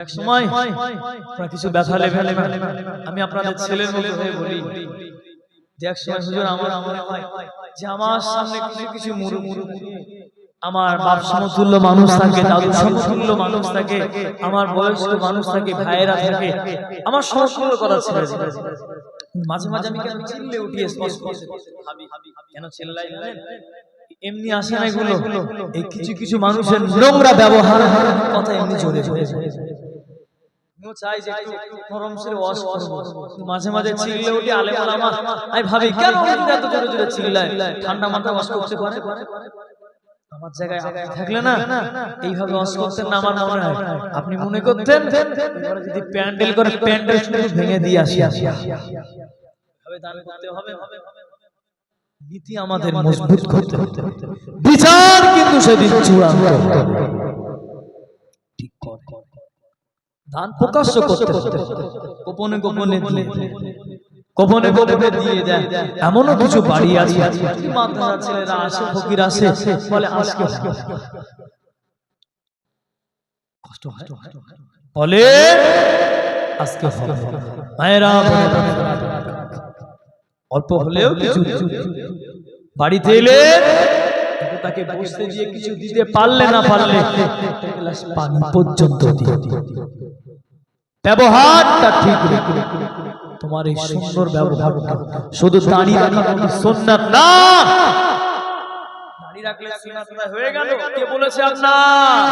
এক সময় কিছু ব্যথা লেভেল আমি আপনাদের ছেলের মতো হয়ে বলি যে এক সময় হুজুর আমার হয় যে আমার সামনে কিছু কিছু মুরু মুরু আমার বাপ সমতুল্য মানুষ থাকে দাদু সমতুল্য মানুষ থাকে আমার বয়স্ক মানুষ থাকে ভাইয়েরা থাকে আমার সমতুল্য কথা ছেড়ে মাঝে মাঝে আমি কেন চিল্লে উঠি স্পষ্ট কেন চিল্লাই জানেন? এমনি আসে না এগুলো? এই কিছু কিছু মানুষের নোংরা ব্যবহার কথা এমনি চলে চলে আমিও চাই যে একটু নরম সরে ওয়াশ করব। মাঝে মাঝে চিল্লে উঠি আমি ভাবি কেন হুজুর এত জোরে জোরে চিল্লায়? ঠান্ডা মাথা ওয়াশ করতে পারে? আমার জায়গায় আপনি থাকলে না এইভাবে ওয়াশ করতেন না আমার মনে হয়। আপনি মনে করতেন যদি প্যান্ডেল করে প্যান্ডেল শুধু ভেঙে দিয়ে আসি। আসি এভাবে দান করতে হবে। নীতি আমাদের মজবুত করতে বিচার কিন্তু সেদিন চূড়ান্ত ঠিক করে প্রকাশ্য করতে গোপনে গোপনে গোপনে গোপনে দিয়ে দেয় এমনও কিছু বাড়ি আছে। মাদ্রাসা ছেলেরা আসে ফকির আসে বলে আজকে কষ্ট বলে আজকে মায়েরা অল্প হলেও কিছু বাড়িতে এলে তাকে বসতে দিয়ে কিছু দিতে পারলে না পারলে গ্লাস পানি পর্যন্ত ব্যবহারটা ঠিক তোমার এই সুন্দর ব্যবহারটা। শুধু দাঁড়িয়ে রাখা কোনো না! দাঁড়িয়ে রাখলে সুন্নাত হয়ে গেল? কে বলেছে আপনার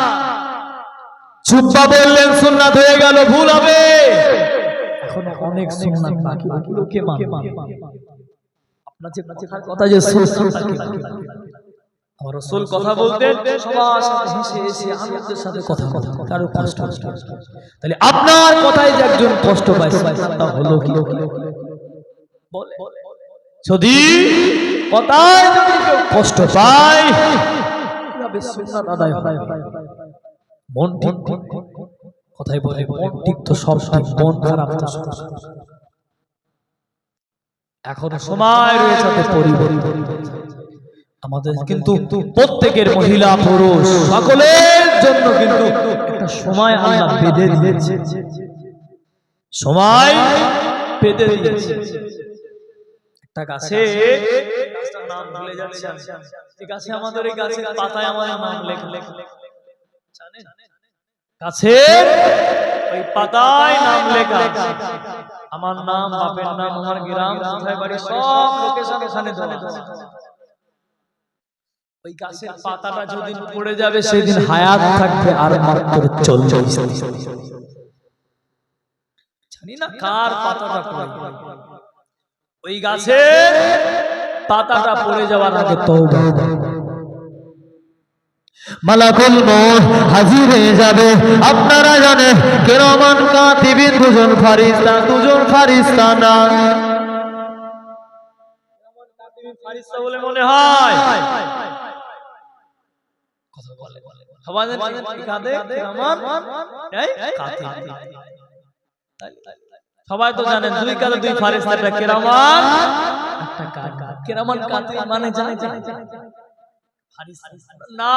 চুম্বা বললেন সুন্নাত হয়ে গেল ভুল হবে। এখনও অনেক সুন্নাত বাকি ওগুলোকে মান আপনার যে কথার কথা যে সুন্নাত আমার রাসূল কথা বলতেন সবার সাথে হেসে হেসে আনন্দের সাথে কথা কথা কারও কষ্ট তাহলে আপনার কথায় যে একজন কষ্ট তা হলো কি? বলে। যদি কথায় যদি কষ্ট পায় কীভাবে সুন্নাত আদায় হয়? মন ঠিক কথাই বলে মন ঠিক তো সব ঠিক মন খারাপ তো এখনও সময় রয়েছে পরিবর্তন। আমাদের কিন্তু প্রত্যেকের মহিলা পুরুষ সকলের জন্য কিন্তু একটা সময় আল্লাহ বেঁধে দিয়েছে। সময় বেঁধে দিয়েছে। একটা গাছে নাম ভুলে যাচ্ছি এই গাছে আমাদের এই গাছের পাতায় আমাদের নাম লেখা। লেখা। জানেন? গাছের ওই পাতায় নাম লেখা। আমার নাম বাপের নাম আমার গ্রাম কোথায় বাড়ি সব লোকেশন ওখানে দেওয়া ওই গাছের পাতাটা যেদিন পড়ে যাবে সেদিন হায়াত থাকবে আর মাত্র চল্লিশ জানি না কার পাতাটা পড়ে ওই গাছে পাতাটা পড়ে যাওয়ার আগে তওবা। মালাকুল মৌত হাজির হয়ে যাবে। আপনারা জানেন কেরমান কাতিবিন দুজন ফারিস্তা দুজন ফারিস্তা না। ফারিস্তা বলে মনে হয়। কথা বলে। সবাই তো জানেন দুই কাঁধে দুই ফারিস্তাটা কেরামান। একটা। কেরামান। কাতে মানে জানে জানে। না।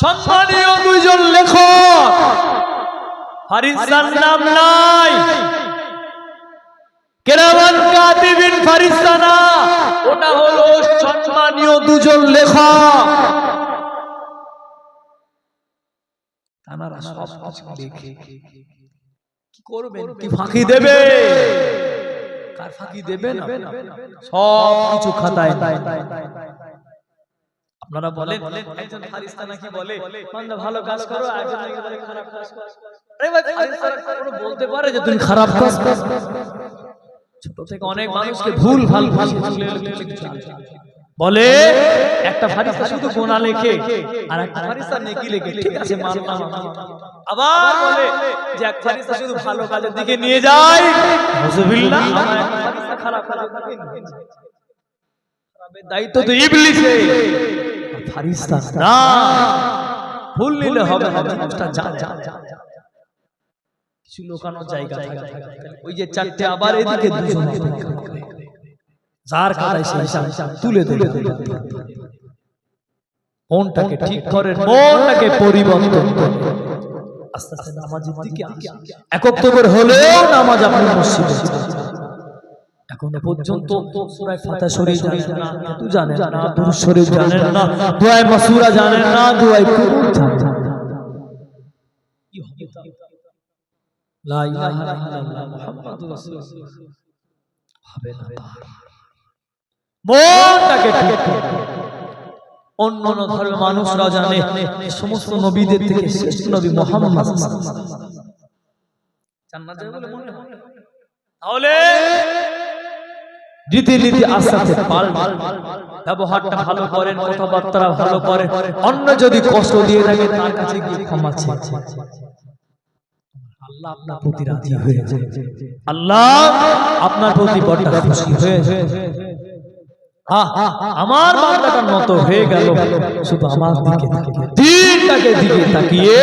সম্মানীয় দুইজন লেখক। ফারিস্তার নাম নাই। কেরামান কাতিবিন ফারিস্তা না। ওটা হলো সম্মানীয় দুজন লেখক। তানারা সব কিছু লিখে কি করবেন? কি ফাঁকি দেবে? কার ফাঁকি দেবেন সব কিছু খাতায় আপনারা বলেন একজন ফারিস্তা নাকি বলে বান্দা ভালো কাজ করো একজন নাকি বলে খারাপ কাজ করো? আরে ভাই ফারিস্তা কখনো বলতে পারে যে তুমি খারাপ কাজ করো? ছোট থেকে অনেক মানুষকে ভুল ভালো ভালো বলে একটা ফারিস্তা শুধু গোনা লেখে আর একটা ফারিস্তা নেকি লেখে। ঠিক আছে মানলাম আবার বলে যে এক ফারিস্তা শুধু ভালো কাজের দিকে নিয়ে যায়। নাউজুবিল্লাহ আমার এক ফারিস্তা খারাপ কাজের দিকে নিয়ে যায়। দায়িত্ব তো ইবলিসের। ফারিস্তা না। ভুল নিলে হবে না জিনিসটা যা যা যা। কিছু লোকানোর জায়গা থাকে ওই যে চারটে আবার এদিকে দুজন। যার কাদায় সে হিসাব তুলে তুলে মনটাকে ঠিক করেন মনটাকে পরিবর্তন করেন। আস্তে আস্তে নামাজের দিকে এক অক্টোবর হলেও নামাজ আপনি মসজিদে এখনও পর্যন্ত সূরা ফাতিহা শরীফ জানেন না। কিন্তু জানেন না দুরূদ শরীফ জানেন না। দোয়া মাসুরা জানেন না দোয়া কুনুত জানেন কি হবে লা ইলাহা ইল্লাল্লাহ মুহাম্মাদুর রাসূলুল্লাহ। হবে না। মনটাকে। অন্য অন্য ধর্মের মানুষরা জানে সমস্ত নবীদের থেকে শ্রেষ্ঠ নবী মোহাম্মদ। হয়? তাহলে রীতিনীতি আস্তে আস্তে পাল ব্যবহারটা ভালো করেন কথাবার্তা ভালো করেন। অন্য যদি কষ্ট দিয়ে থাকে তার কাছে গিয়ে ক্ষমা আল্লাহ আপনার প্রতি রাজি হয়েছে আল্লাহ আপনার প্রতি বড় খুশি আহ, আমার বান্দাটার মতো হয়ে গেল। শুধু আমার দিকে দিনটাকে দিকে তাকিয়ে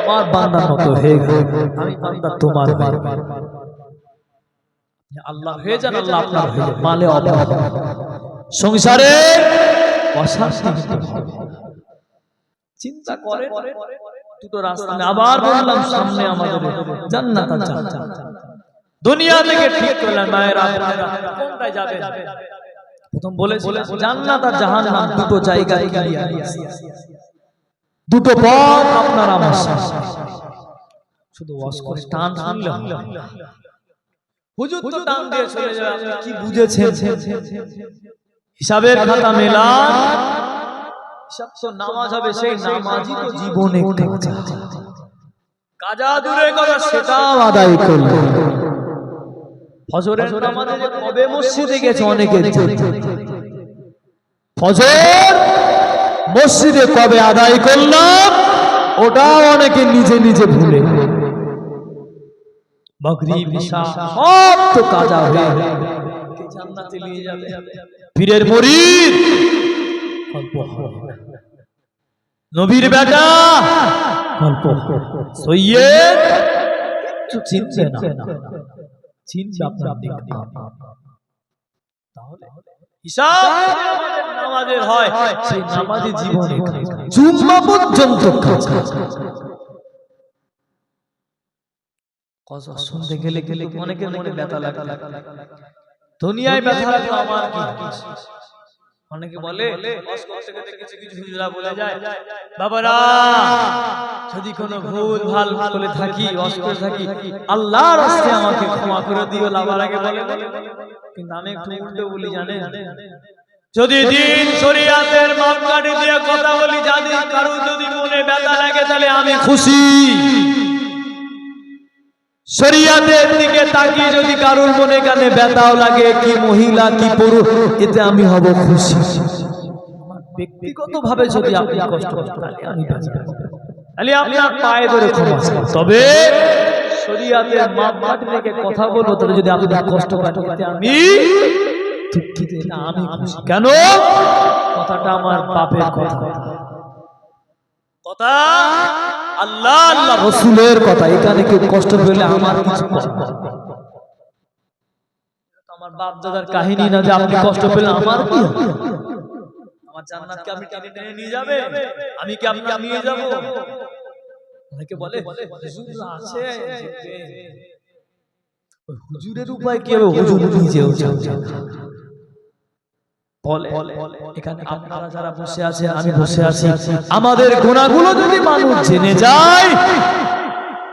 আমার বান্দার মতো হয়ে গেল। আমি বান্দা তোমার। আল্লাহ হয়ে যান, আল্লাহ আপনার মালে অভাব। সংসারে অশান্তি চিন্তা করে দুটো রাস্তা আবার বললাম, সামনে আমাদের জান্নাত দুনিয়া থেকে ঠিক করলেন, মায়েরা যাবে প্রথম বলেছিলাম জান্নাত আর জাহান্নাম দুটো জায়গায় গিয়ে দুটো পথ আপনার আমার। শুধু ওয়াজ করে টান শুনলে। হুজুর তো টান দিয়ে চলে যাবে। আপনি কি বুঝেছেন? হিসাবের খাতা মেলান। হিসাব তো নামাজ হবে সেই নামাজই তো জীবনে কাজা দূরের কথা সেটাও আদায় করল ফজরের নামাজে যে কবে মসজিদে গেছে ফজর মসজিদে কবে আদায় করলাম ওটাও অনেকে নিজে নিজে ভুলে। মাগরিব সব তো কাজা হয়ে গেল। জান্নাতে নিয়ে যাবে? পীরের গল্প নবীর বেটা গল্প। সৈয়দ চিনছে না। চিনছে আপনার দিক তাহলে হিসাব নামাজের হয়। সেই নামাজে জীবনে জুম্মা পর্যন্ত কথা শুনতে গেলে গেলে অনেকের মনে ব্যথা লাগে। দুনিয়ায় ব্যথা লাগল আমার কি? অনেকে বলে ওয়াজ করতে করতে কিছু কিছু বলে যায়। বাবারা যদি কোনো ভুল ভালো বলে থাকি ওয়াজ করে থাকি আল্লাহর রাস্তায় আমাকে ক্ষমা করে দিও লাভার আগে বলে। কিন্তু আমি একটু উল্টো বলি জানেন? যদি দিন শরিয়াতের মাপকাঠি দিয়ে কথা বলি জানি কারও যদি মনে ব্যথা লাগে তাহলে আমি খুশি। শরিয়াতের দিকে তাকিয়ে যদি কারোর মনে কানে ব্যথাও লাগে কি মহিলা কি পুরুষ এতে আমি হব খুশি। ব্যক্তিগত ভাবে যদি আপনি কষ্ট আমি। তাহলে আপনার পায়ে ধরে ক্ষমা তবে শরিয়াতের মাপকাঠি রেখে কথা বলব তাহলে যদি আপনি কষ্ট আমি দুঃখিত আমি খুশি। কেন? কথাটা আমার বাপের কথা। কথা? আল্লাহ আল্লাহ। রসুলের কথা এখানে কেউ কষ্ট পেলে আমার কিছু কষ্ট আমার বাপ দাদার কাহিনী না যে আপনি কষ্ট পেলে আমার কি? আমার জান্নাতকে আপনি টেনে টেনে নিয়ে যাবে? আমি কি আপনাকে নিয়ে যাব? অনেকে বলে হুজুর আছে। হুজুরের উপায় কি হবে? হুজুর নিজেও জানে। না। এখানে আপনারা যারা বসে আছেন আমি বসে আছি। আমাদের গুণাগুলো যদি মানুষ জেনে যায়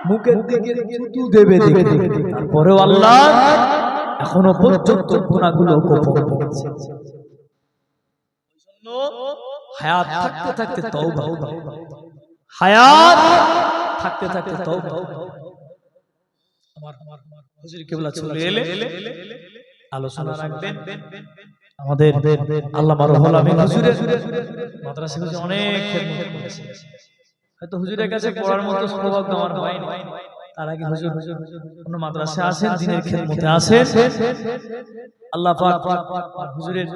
মুখের দিকে থুতু দেবে তারপরেও আল্লাহ এখনও পর্যন্ত গুণাগুলো গোপন রেখেছে। হায়াত থাকতে থাকতে তওবা। হায়াত থাকতে থাকতে তওবা। আমার আমার হুজুর কেবলা চলে এলে আলোচনা রাখবেন। আমাদের আল্লাহ মারুহুল আমিন হুজুরের মাদ্রাসা হুজুর অনেক খেদমত করেছে। হয়তো হুজুরের কাছে পড়ার মতো সৌভাগ্য আমার হয়নি। তার আগে হুজুর কোন মাদ্রাসা আছেন দিনের খেদমতে আছেন আল্লাহ পাক হুজুরের